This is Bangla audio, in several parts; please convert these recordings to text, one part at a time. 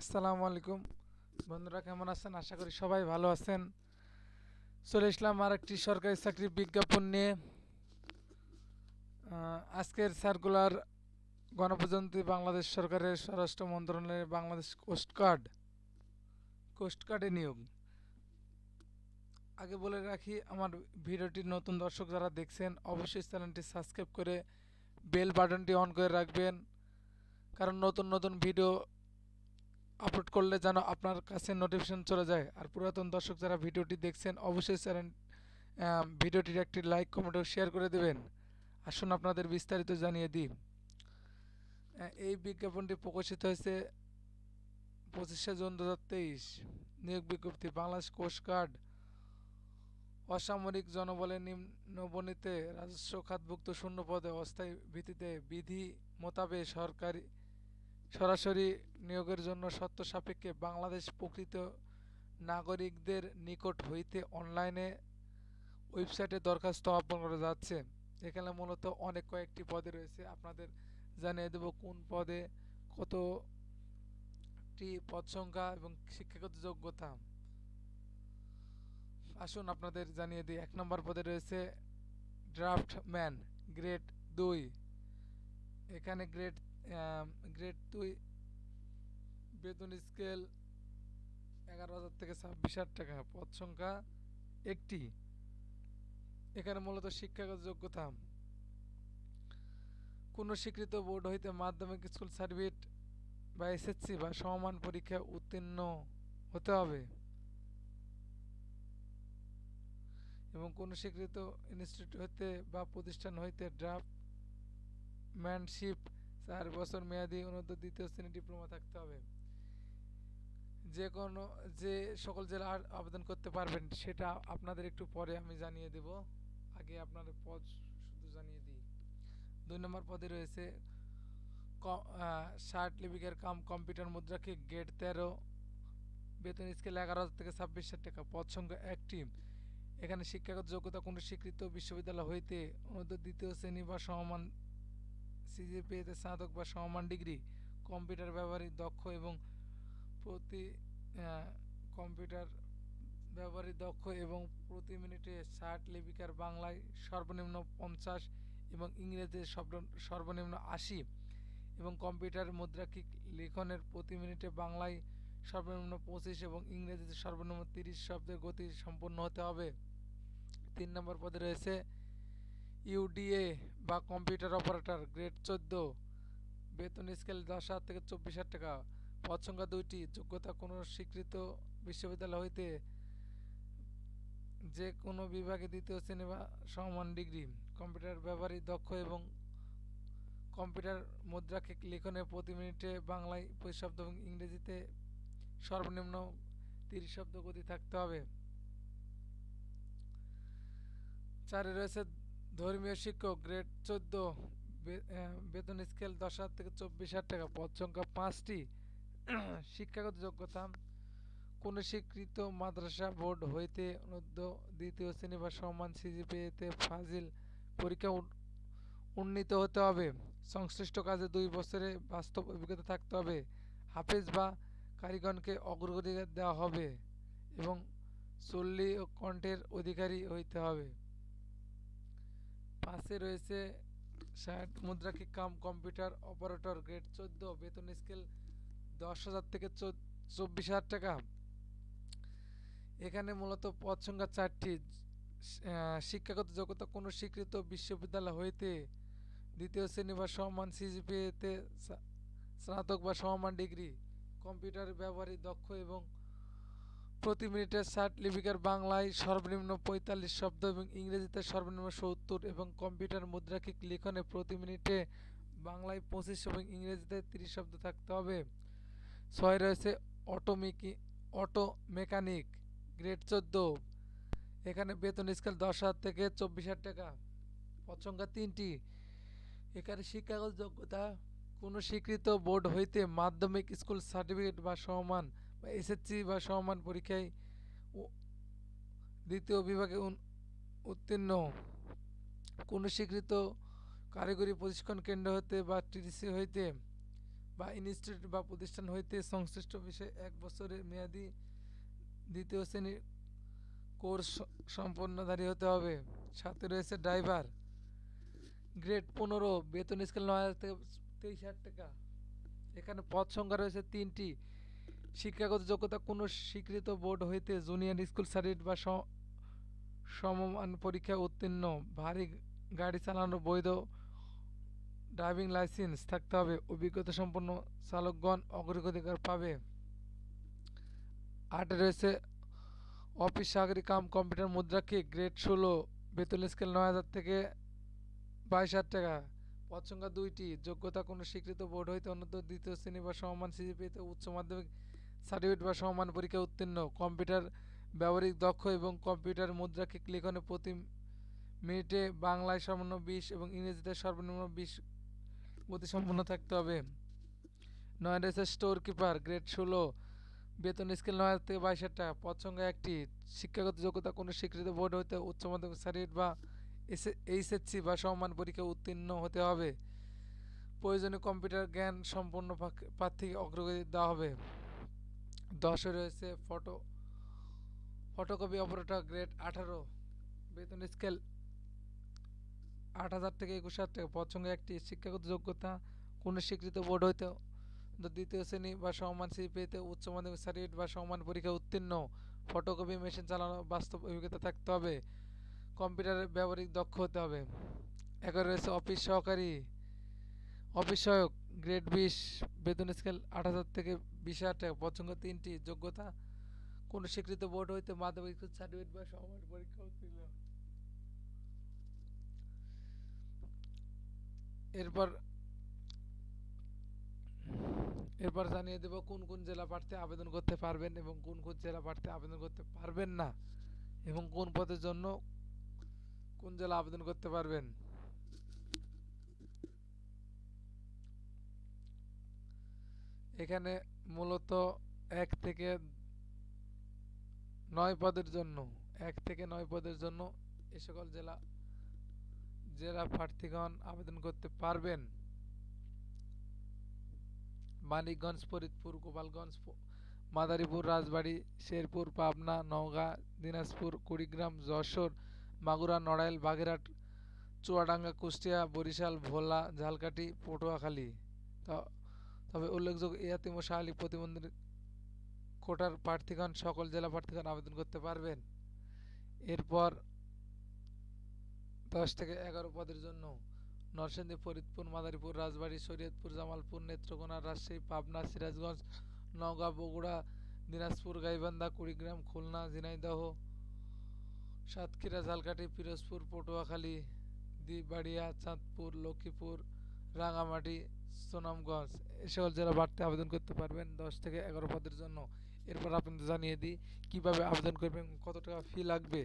আসসালামু আলাইকুম। বন্ধুরা, কেমন আছেন? আশা করি সবাই ভালো আছেন। চলে আসলাম আর একটি সরকারি চাকরির বিজ্ঞাপন নিয়ে। আজকের সার্কুলার গণপ্রজাতন্ত্রী বাংলাদেশ সরকারের স্বরাষ্ট্র মন্ত্রণালয়ের বাংলাদেশ কোস্টগার্ড কোস্টগার্ডে নিয়োগ। আগে বলে রাখি, আমার ভিডিওটি নতুন দর্শক যারা দেখছেন, অবশ্যই চ্যানেলটি সাবস্ক্রাইব করে বেল বাটনটি অন করে রাখবেন। কারণ নতুন নতুন ভিডিও আপলোড করলে যেন আপনার কাছে নোটিফিকেশন চলে যায়। আর পুরাতন দর্শক যারা ভিডিওটি দেখছেন, অবশ্যই চ্যানেল ভিডিওটির একটি লাইক কমেন্ট ও শেয়ার করে দেবেন। আসুন আপনাদের বিস্তারিত জানিয়ে দিই। এই বিজ্ঞাপনটি প্রকাশিত হয়েছে পঁচিশে জুন দু হাজার তেইশ। নিয়োগ বিজ্ঞপ্তি, বাংলাদেশ কোস্টগার্ড অসামরিক জনবলে নিম্নবণিতে রাজস্ব খাতভুক্ত শূন্য পদে অস্থায়ী ভিত্তিতে বিধি মোতাবেক সরকারি সরাসরি নিয়োগের জন্য শর্ত সাপেক্ষে বাংলাদেশ প্রকৃত নাগরিকদের নিকট হইতে অনলাইনে ওয়েবসাইটে দরখাস্ত আহ্বান করা যাচ্ছে। এখানে মূলত অনেক কয়েকটি পদে রয়েছে। আপনাদের জানিয়ে দেব কোন পদে কতটি পদ সংখ্যা এবং শিক্ষাগত যোগ্যতা। আসুন আপনাদের জানিয়ে দিই। এক নম্বর পদে রয়েছে ড্রাফটম্যান, গ্রেড দুই। এখানে গ্রেড গ্রেড দুই বেতন স্কেল এগারো হাজার থেকে ছাব্বিশ হাজার টাকা, পদ সংখ্যা একটি। এখানে মূলত শিক্ষাগত যোগ্যতা। কোনো স্বীকৃত বোর্ড হইতে মাধ্যমিক স্কুল সার্টিফিকেট বা এসএসসি বা সমমান পরীক্ষা উত্তীর্ণ হতে হবে। এবং কোনো স্বীকৃত ইনস্টিটিউট হইতে বা প্রতিষ্ঠান হইতে ড্রাফটম্যানশিপ চার বছর মেয়াদি অনূর্ধ্ব দ্বিতীয় শ্রেণি ডিপ্লোমা থাকতে হবে। যে কোনো, যে সকল জেলা আবেদন করতে পারবেন, সেটা আপনাদের একটু পরে আমি জানিয়ে দেব। আগে আপনাদের পদ শুধু জানিয়ে দিই। দুই নম্বর পদে রয়েছে ষাট লিপিকের কাম কম্পিউটার মুদ্রাকে গেট তেরো, বেতন স্কেল এগারো হাজার থেকে ছাব্বিশ হাজার টাকা। পদ সংখ্যা একটি। এখানে শিক্ষাগত যোগ্যতা কোনো স্বীকৃত বিশ্ববিদ্যালয় হইতে অনূর্ধ্ব দ্বিতীয় শ্রেণি বা সমমান সিজিপিএতে স্নাতক বা সমমান ডিগ্রি, কম্পিউটার ব্যবহারে দক্ষ এবং প্রতি কম্পিউটার ব্যবহারে দক্ষ এবং প্রতি মিনিটে ষাট লিপিকার বাংলায় সর্বনিম্ন পঞ্চাশ এবং ইংরেজিতে সর্বনিম্ন আশি এবং কম্পিউটার মুদ্রাক্ষিক লিখনের প্রতি মিনিটে বাংলায় সর্বনিম্ন পঁচিশ এবং ইংরেজিতে সর্বনিম্ন তিরিশ শব্দের গতি সম্পন্ন হতে হবে। তিন নম্বর পদে রয়েছে ইউডিএ বা কম্পিউটার অপারেটর গ্রেড চোদ্দ, বেতন স্কেল দশ হাজার থেকে চব্বিশ হাজার টাকা। পদ সংখ্যা দুইটি, যোগ্যতা কোনো স্বীকৃত বিশ্ববিদ্যালয় হইতে যে কোনো বিভাগে দ্বিতীয় শ্রেণি বা সমান ডিগ্রি। কম্পিউটার ব্যবহারে দক্ষ এবং কম্পিউটার মুদ্রাক্ষিক লিখনে প্রতি মিনিটে বাংলায় পঁচিশ শব্দ এবং ইংরেজিতে সর্বনিম্ন তিরিশ শব্দ গতি থাকতে হবে। চারে রয়েছে ধর্মীয় শিক্ষক গ্রেড চোদ্দ বেতন স্কেল দশ হাজার থেকে চব্বিশ হাজার টাকা, পদ সংখ্যা পাঁচটি। শিক্ষাগত যোগ্যতা, কোন স্বীকৃত মাদ্রাসা বোর্ড হইতে দ্বিতীয় শ্রেণি বা সমান সিজিপিএতে ফাজিল পরীক্ষা উন্নীত হতে হবে। সংশ্লিষ্ট কাজে দুই বছরে বাস্তব অভিজ্ঞতা থাকতে হবে। হাফেজ বা কারিগণকে অগ্রগতিকার দেওয়া হবে এবং চল্লি কণ্ঠের অধিকারী হইতে হবে। পাশে রয়েছে ষাট মুদ্রাকে কাম, কম্পিউটার অপারেটর গ্রেড চোদ্দ, বেতন স্কেল দশ হাজার থেকে চব্বিশ হাজার টাকা। এখানে মূলত পদ সংখ্যা চারটি শিক্ষাগত যোগ্যতা কোনো স্বীকৃত বিশ্ববিদ্যালয় হইতে দ্বিতীয় শ্রেণি বা সমান সিজিপিএতে স্নাতক বা সমমান ডিগ্রি, কম্পিউটার ব্যবহারে দক্ষ এবং প্রতি মিনিটে ষাট লিপিকার বাংলায় সর্বনিম্ন পঁয়তাল্লিশ শব্দ এবং ইংরেজিতে সর্বনিম্ন সত্তর এবং কম্পিউটার মুদ্রাক্ষিক লিখনে প্রতি মিনিটে বাংলায় পঁচিশ এবং ইংরেজিতে তিরিশ শব্দ থাকতে হবে। ছয় রয়েছে অটোমেকি, অটো মেকানিক, গ্রেড চোদ্দ। এখানে বেতন স্কেল দশ হাজার থেকে চব্বিশ হাজার টাকা। পদ সংখ্যা তিনটি। এখানে শিক্ষাগত যোগ্যতা, কোনো স্বীকৃত বোর্ড হইতে মাধ্যমিক স্কুল সার্টিফিকেট বা সমান বা এসএসসি বা সমান পরীক্ষায় দ্বিতীয় বিভাগে উত্তীর্ণ। কোনো স্বীকৃত কারিগরি প্রশিক্ষণ কেন্দ্র হতে বা টিডিসি হইতে বা ইনস্টিটিউট বা প্রতিষ্ঠান হইতে সংশ্লিষ্ট বিষয়ে এক বছরের মেয়াদি দ্বিতীয় শ্রেণির কোর্স সম্পন্নধারী হতে হবে। সাথে রয়েছে ড্রাইভার। গ্রেড পনেরো, বেতন স্কেল নয় হাজার থেকে তেইশ হাজার টাকা। এখানে পদ সংখ্যা রয়েছে তিনটি। শিক্ষাগত যোগ্যতা কোনো স্বীকৃত বোর্ড হইতে জুনিয়র স্কুল সার্টিফিকেট বা সমমান পরীক্ষা উত্তীর্ণ। ভারী গাড়ি চালানোর বৈধ ড্রাইভিং লাইসেন্স থাকতে হবে। অভিজ্ঞতা সম্পন্ন চালকগণ অগ্রাধিকার পাবে। আটে রয়েছে অফিস চাকরি কাম, কম্পিউটার মুদ্রাকে গ্রেড ষোলো, বেতন স্কেল নয় হাজার থেকে বাইশ হাজার টাকা। পদ সংখ্যা দুইটি। যোগ্যতা কোনো স্বীকৃত বোর্ড হইতে অন্যত দ্বিতীয় শ্রেণি বা সমমান সিজিপিতে উচ্চ মাধ্যমিক সার্টিফিকেট বা সমমান পরীক্ষা উত্তীর্ণ। কম্পিউটার ব্যবহারিক দক্ষ এবং কম্পিউটার মুদ্রাকে লিখনে প্রতি মিনিটে বাংলায় সর্বনিম্ন বিশ এবং ইংরেজিতে সর্বনিম্ন বিশ গতিসম্পন্ন থাকতে হবে। নয় রয়েছে স্টোর কিপার, গ্রেড ষোলো। বেতন স্কেল নয় হাজার থেকে বাইশ হাজার টাকা। সংখ্যা একটি। শিক্ষাগত যোগ্যতা কোনো স্বীকৃত বোর্ড হইতে উচ্চ মাধ্যমিক সার্টিফিকেট বা এইচএসসি বা সমমান পরীক্ষা উত্তীর্ণ হতে হবে। প্রয়োজনীয় কম্পিউটার জ্ঞান সম্পন্ন প্রার্থীকে অগ্রগতি দেওয়া হবে। দশে রয়েছে ফটো, ফটোকপি অপারেটর গ্রেড আঠারো, বেতন স্কেল আট হাজার থেকে একুশ হাজার টাকা। সংখ্যা একটি শিক্ষাগত যোগ্যতা, কোনো স্বীকৃত বোর্ড হইতে দ্বিতীয় শ্রেণি বা সমমান সিপিতে উচ্চ মাধ্যমিক সার্টিফিকেট বা সমান পরীক্ষা উত্তীর্ণ। ফটোকপি মেশিন চালানো বাস্তব অভিজ্ঞতা থাকতে হবে। কম্পিউটারের ব্যবহারিক দক্ষ হতে হবে। এগারো রয়েছে অফিস সহকারী। অফিস সহায়ক গ্রেড বিশ, বেতন স্কেল আট হাজার থেকে বিশ হাজার টাকা তিনটি, যোগ্যতা কোনো স্বীকৃত বোর্ড হইতে মাধ্যমিক সার্টিফিকেট বা পরীক্ষা উত্তীর্ণ এরপর এরপর জানিয়ে দেব কোন কোন জেলা প্রার্থী আবেদন করতে পারবেন এবং কোন কোন জেলা প্রার্থী আবেদন করতে পারবেন না এবং কোন পদের জন্য কোন জেলা আবেদন করতে পারবেন। এখানে মূলত এক থেকে নয় পদের জন্য, এক থেকে নয় পদের জন্য এ সকল জেলা জেলা প্রার্থীগণ আবেদন করতে পারবেন। মানিকগঞ্জ, ফরিদপুর, গোপালগঞ্জ মাদারীপুর, রাজবাড়ী, শেরপুর, পাবনা, নওগাঁ, দিনাজপুর, কুড়িগ্রাম, যশোর, মাগুরা, নড়াইল, বাগেরহাট, চুয়াডাঙ্গা, কুষ্টিয়া, বরিশাল, ভোলা, ঝালকাঠি, পটুয়াখালী। ত- তবে উল্লেখযোগ্য ইয়াতিম ও শাহালি প্রতিবন্ধী কোটার প্রার্থীগণ সকল জেলা প্রার্থীগণ আবেদন করতে পারবেন। এরপর দশ থেকে এগারো পদের জন্য নরসিংদী, ফরিদপুর, মাদারীপুর, রাজবাড়ী, শরীয়তপুর, জামালপুর, নেত্রকোনা, রাজশাহী, পাবনা, সিরাজগঞ্জ, নওগাঁ, বগুড়া, দিনাজপুর, গাইবান্ধা, কুড়িগ্রাম, খুলনা, ঝিনাইদহ, সাতক্ষীরা, ঝালকাঠি, পিরোজপুর, পটুয়াখালী দ্বিবাড়িয়া চাঁদপুর, লক্ষ্মীপুর, রাঙামাটি সুনামগঞ্জ, এ সকল জেলা বাড়তে আবেদন করতে পারবেন দশ থেকে এগারো পদের জন্য। এরপর আপনাদের জানিয়ে দিই, কীভাবে আবেদন করবেন, কত টাকা ফি লাগবে,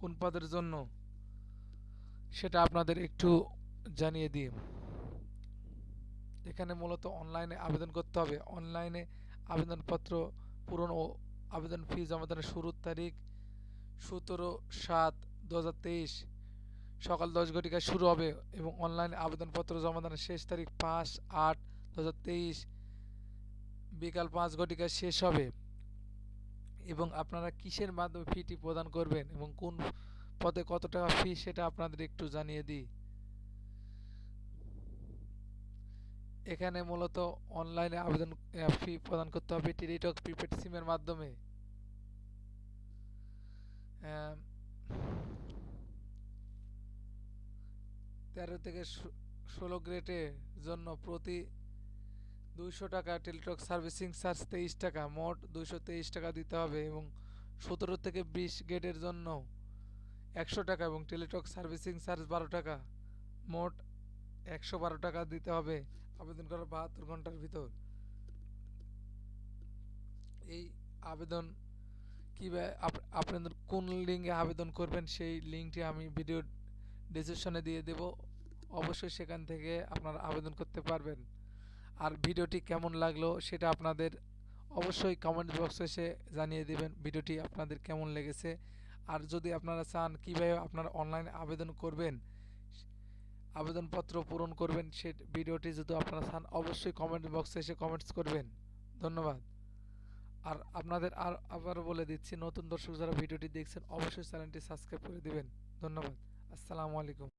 কোন পদের জন্য, সেটা আপনাদের একটু জানিয়ে দিই। এখানে মূলত অনলাইনে আবেদন করতে হবে। অনলাইনে আবেদনপত্র পূরণ ও আবেদন ফি জমা দানের শুরুর তারিখ সতেরো সাত দু হাজার তেইশ। সকাল দশ ঘটিকায় শুরু হবে এবং অনলাইনে আবেদনপত্র জমা দানের শেষ তারিখ পাঁচ আট দু বিকাল পাঁচ ঘটিকায় শেষ হবে এবং আপনারা কিসের মাধ্যমে ফিটি প্রদান করবেন এবং কোন পদে কত টাকা ফি সেটা আপনাদের একটু জানিয়ে দিই। এখানে মূলত অনলাইনে আবেদন ফি প্রদান করতে হবে টেলিটক প্রিপেড সিমের মাধ্যমে। তেরো থেকে ষোলো গ্রেডের জন্য প্রতি দুইশো টাকা টেলিটক সার্ভিসিং চার্জ তেইশ টাকা, মোট দুইশো তেইশ টাকা দিতে হবে এবং সতেরো থেকে বিশ গ্রেডের জন্য একশো টাকা এবং টেলিটক সার্ভিসিং চার্জ বারো টাকা, মোট একশো বারো টাকা দিতে হবে। আবেদন করার বাহাত্তর ঘণ্টার ভিতর। এই আবেদন কীভাবে আপনাদের কোন লিঙ্কে আবেদন করবেন সেই লিঙ্কটি আমি ভিডিও ডিসক্রিপশনে দিয়ে দেব, অবশ্যই সেখান থেকে আপনারা আবেদন করতে পারবেন। আর ভিডিওটি কেমন লাগল সেটা আপনাদের অবশ্যই কমেন্ট বক্সে এসে জানিয়ে দেবেন, ভিডিওটি আপনাদের কেমন লেগেছে। আর যদি আপনারা চান কীভাবে আপনারা অনলাইনে আবেদন করবেন, আবেদনপত্র পূরণ করবেন, সে ভিডিওটি যদি আপনারা চান, অবশ্যই কমেন্ট বক্সে এসে কমেন্টস করবেন। ধন্যবাদ। আর আপনাদের আর আবারও বলে দিচ্ছি, নতুন দর্শক যারা ভিডিওটি দেখছেন, অবশ্যই চ্যানেলটি সাবস্ক্রাইব করে দিবেন। ধন্যবাদ। আসসালামু আলাইকুম।